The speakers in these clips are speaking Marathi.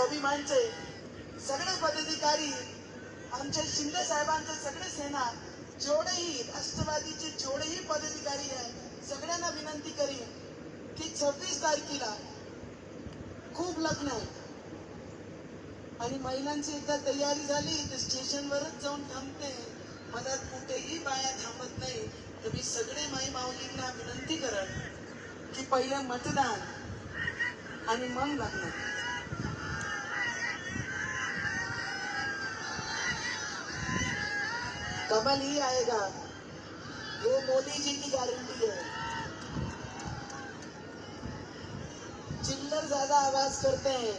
स्वाभिमानचे सगळे पदाधिकारी आमच्या शिंदे साहेबांचे सगळे सेना जेवढेही राष्ट्रवादीचे जेवढेही पदाधिकारी आहे सगळ्यांना विनंती करीन की छव्वीस तारखेला खूप लग्न आहे. आणि महिलांची एकदा तयारी झाली तर स्टेशनवरच जाऊन थांबते. मला कुठेही बाया थांबत नाही. तर मी सगळे माई माऊलींना विनंती करत की पहिलं मतदान आणि मग लग्न. अमल ही आएगा। वो मोदी जी की गारंटी है। चिल्लर ज्यादा आवाज करते हैं।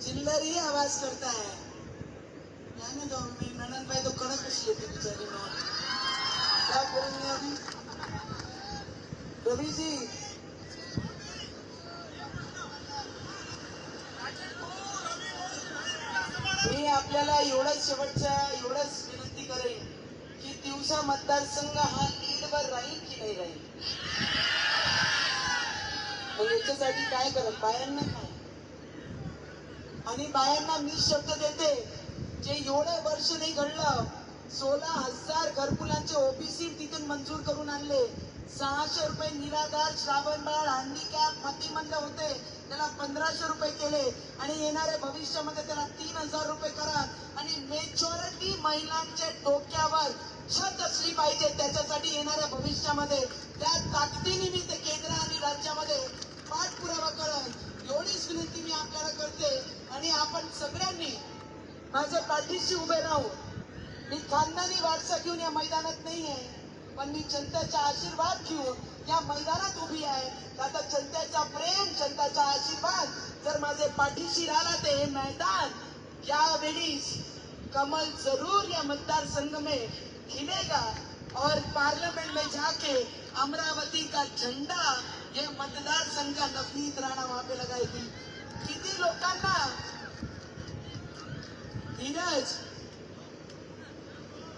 चिल्लर ही आवाज करता है। जाने दो मेरी ननन भाई तो कड़क खुश लेती बेचारी नोट क्या करेंगे अभी रवि जी। मी आपल्याला एवढंच शेवटच्या एवढंच करेल की दिवसा मतदारसंघ हा लीडवर राहील की नाही राहील? मग याच्यासाठी काय करत? बायांना काय? आणि बायांना मी शब्द देते जे एवढं वर्ष नाही घडलं सोळा हजार घरकुलांचे ओबीसी तिथून मंजूर करून आणले. सहाशे रुपये निराधार श्रावण बाळ हँडिकॅप मतिमंद होते त्याला पंधराशे रुपये केले. आणि येणाऱ्या भविष्यामध्ये त्याला तीन हजार रुपये करा आणि मेजॉरिटी महिलांच्या डोक्यावर छत असली पाहिजे त्याच्यासाठी येणाऱ्या भविष्यामध्ये. त्या ताकदीने मी ते केंद्र आणि राज्यामध्ये पाठपुरावा करत एवढीच विनंती मी आपल्याला करते. आणि आपण सगळ्यांनी माझ्या पाठीशी उभे राहू मी खानदानी वारसा घेऊन या मैदानात नाही आहे पण मी जनतेचा आशीर्वाद घेऊन या मैदानात उभी आहे. आता जनतेचा प्रेम जनतेचा आशीर्वाद जर माझे पाठीशी राहिला ते हे मैदान यावेळी कमल जरूर या मतदार संघ में खिलेगा और पार्लियामेंट में जाके अमरावती का झंडा ये मतदार संघ का नवनीत राणा वहां पे लगाएगी किती लोकांना धीरज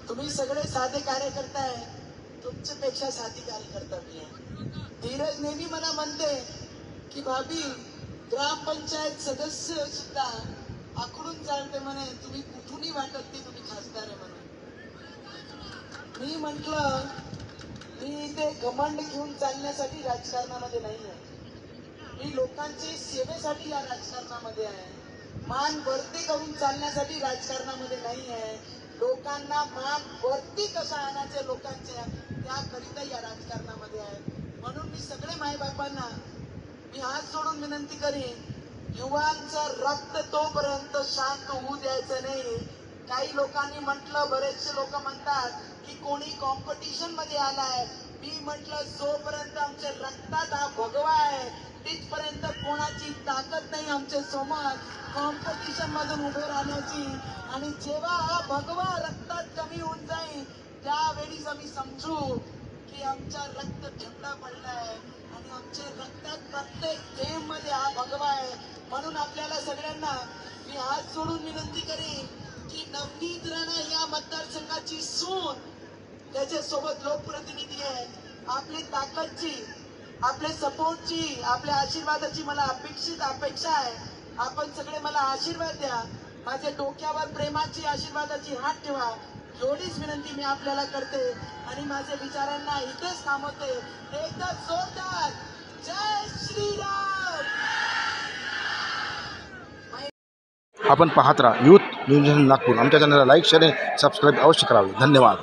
तुम्ही सगळे साधे कार्यकर्ता आहे तुमच्यापेक्षा साधी कार्यकर्ता मी आहे धीरज नेहमी मला म्हणते की भाभी ग्रामपंचायत सदस्य सुद्धा आकडून चालते म्हणे तुम्ही कुठूनही वाटत ते तुम्ही खासदार आहे म्हणून. मी म्हंटल मी इथे घमंड घेऊन चालण्यासाठी राजकारणामध्ये नाही आहे मी लोकांची सेवेसाठी या राजकारणामध्ये आहे. मान वरती करून चालण्यासाठी राजकारणामध्ये नाही आहे लोकांना मान वरती कसा आणायचे लोकांच्या त्याकरिता या राजकारणामध्ये आहे. म्हणून मी सगळे माईबापांना मी हात सोडून विनंती करीन युवांचं रक्त तोपर्यंत शांत होऊ द्यायचं नाही. काही लोकांनी म्हटलं बरेचसे लोक म्हणतात की कोणी कॉम्पिटिशनमध्ये आलाय. मी म्हटलं जोपर्यंत आमच्या रक्तात हा भगवा आहे तिथपर्यंत कोणाची ताकद नाही आमच्यासमोर. कॉम्पिटिशन मधून उभे राहण्याची. आणि जेव्हा हा भगवा रक्तात कमी होऊन जाईल त्यावेळीच आम्ही समजू की आमचा रक्त थंड पडलाय. आणि आमच्या रक्तात प्रत्येक गेममध्ये हा भगवा म्हणून आपल्याला सगळ्यांना मी हात जोडून विनंती करेन की नवनीत राणा या मतदारसंघाची सून त्याच्यासोबत लोकप्रतिनिधी आहे आपली ताकदची आपल्या सपोर्टची आपल्या आशीर्वादाची मला अपेक्षित अपेक्षा आहे. आपण सगळे मला आशीर्वाद द्या. माझ्या डोक्यावर प्रेमाची आशीर्वादाची हात ठेवा. एवढीच विनंती मी आपल्याला करते आणि माझ्या विचारांना इथेच थांबवते. एकदा जोरदार. जय श्रीराम! आपण पाहत राहा. Youth news Nagpur. आमच्या चॅनलला लाईक शेअर आणि सबस्क्राईब अवश्य करावे. धन्यवाद.